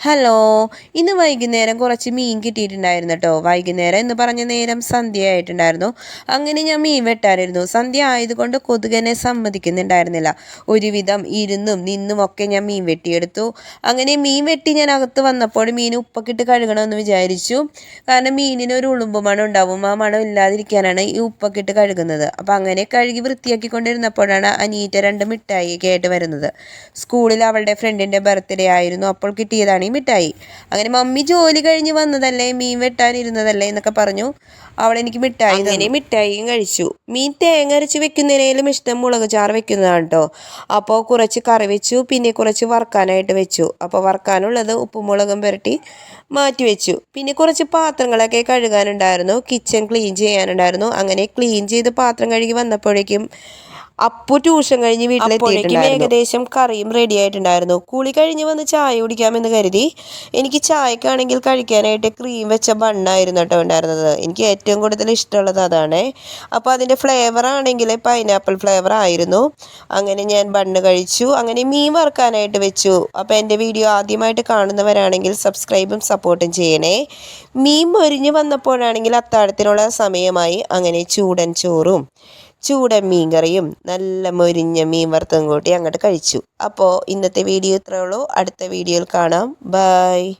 Hello ഇന്ന് വൈകുന്നേരം കുറച്ച് മീൻ കിട്ടിയിട്ടുണ്ടായിരുന്നു കേട്ടോ വൈകുന്നേരം എന്ന് പറഞ്ഞ നേരം സന്ധ്യ ആയിട്ടുണ്ടായിരുന്നു. അങ്ങനെ ഞാൻ മീൻ വെട്ടാനിരുന്നു. സന്ധ്യ ആയതുകൊണ്ട് കൊതുകനെ സമ്മതിക്കുന്നുണ്ടായിരുന്നില്ല. ഒരുവിധം ഇരുന്നും നിന്നും ഒക്കെ ഞാൻ മീൻ വെട്ടിയെടുത്തു. അങ്ങനെ മീൻ വെട്ടി ഞാൻ അകത്ത് വന്നപ്പോൾ മീൻ ഉപ്പൊക്കിട്ട് കഴുകണമെന്ന് വിചാരിച്ചു. കാരണം മീനിന് ഒരു ഉളുമ്പ് മണം ഉണ്ടാവും. ആ മണം ഇല്ലാതിരിക്കാനാണ് ഈ ഉപ്പൊക്കിട്ട് കഴുകുന്നത്. അപ്പം അങ്ങനെ കഴുകി വൃത്തിയാക്കിക്കൊണ്ടിരുന്നപ്പോഴാണ് അനീറ്റ രണ്ട് മിഠായിയൊക്കെ ആയിട്ട് വരുന്നത്. സ്കൂളിൽ അവളുടെ ഫ്രണ്ടിന്റെ ബർത്ത്ഡേ ആയിരുന്നു. അപ്പോൾ കിട്ടിയതാണ് മിഠായി അങ്ങനെ മമ്മി ജോലി കഴിഞ്ഞ് വന്നതല്ലേ മീൻ വെട്ടാനിരുന്നതല്ലേ എന്നൊക്കെ പറഞ്ഞു. അവളെനിക്ക് മിഠായി അങ്ങനെ മിഠായിയും കഴിച്ചു. മീൻ തേങ്ങ അരച്ച് വെക്കുന്നതിനേലും ഇഷ്ടം മുളക് ചാറ് വെക്കുന്നതാണ് കേട്ടോ അപ്പോൾ കുറച്ച് കറി വെച്ചു പിന്നെ കുറച്ച് വറുക്കാനായിട്ട് വെച്ചു. അപ്പോൾ വറുക്കാനുള്ളത് ഉപ്പും മുളകും പുരട്ടി മാറ്റി വെച്ചു. പിന്നെ കുറച്ച് പാത്രങ്ങളൊക്കെ കഴുകാനുണ്ടായിരുന്നു. Kitchen clean ചെയ്യാനുണ്ടായിരുന്നു. അങ്ങനെ ക്ലീൻ ചെയ്ത് പാത്രം കഴുകി വന്നപ്പോഴേക്കും അപ്പു ട്യൂഷൻ കഴിഞ്ഞ് വീട്ടിലെത്തിയിട്ടുണ്ടായിരുന്നു. ഏകദേശം കറിയും റെഡി ആയിട്ടുണ്ടായിരുന്നു. കുളി കഴിഞ്ഞ് വന്ന് ചായ കുടിക്കാമെന്ന് കരുതി എനിക്ക് ചായക്കാണെങ്കിൽ കഴിക്കാനായിട്ട് ക്രീം വെച്ച ബണ്ണായിരുന്നു കേട്ടോ ഉണ്ടായിരുന്നത്. എനിക്ക് ഏറ്റവും കൂടുതൽ ഇഷ്ടമുള്ളത് അതാണ്. അപ്പോൾ അതിന്റെ ഫ്ലേവർ ആണെങ്കിൽ പൈനാപ്പിൾ ഫ്ലേവർ ആയിരുന്നു. അങ്ങനെ ഞാൻ ബണ്ണ് കഴിച്ചു. അങ്ങനെ മീൻ വറുക്കാനായിട്ട് വെച്ചു. അപ്പോൾ എന്റെ വീഡിയോ ആദ്യമായിട്ട് കാണുന്നവരാണെങ്കിൽ സബ്സ്ക്രൈബും സപ്പോർട്ടും ചെയ്യണേ. മീൻ മൊരിഞ്ഞ് വന്നപ്പോഴാണെങ്കിൽ അത്താഴത്തിനുള്ള സമയമായി. അങ്ങനെ ചൂടൻ ചോറും. ചൂടൻ മീൻ കറിയും നല്ല മൊരിഞ്ഞ മീൻ വറുത്തതും കൂട്ടി അങ്ങോട്ട് കഴിച്ചു. അപ്പോൾ ഇന്നത്തെ വീഡിയോ ഇത്രയേ ഉള്ളൂ. അടുത്ത വീഡിയോയിൽ കാണാം. ബൈ.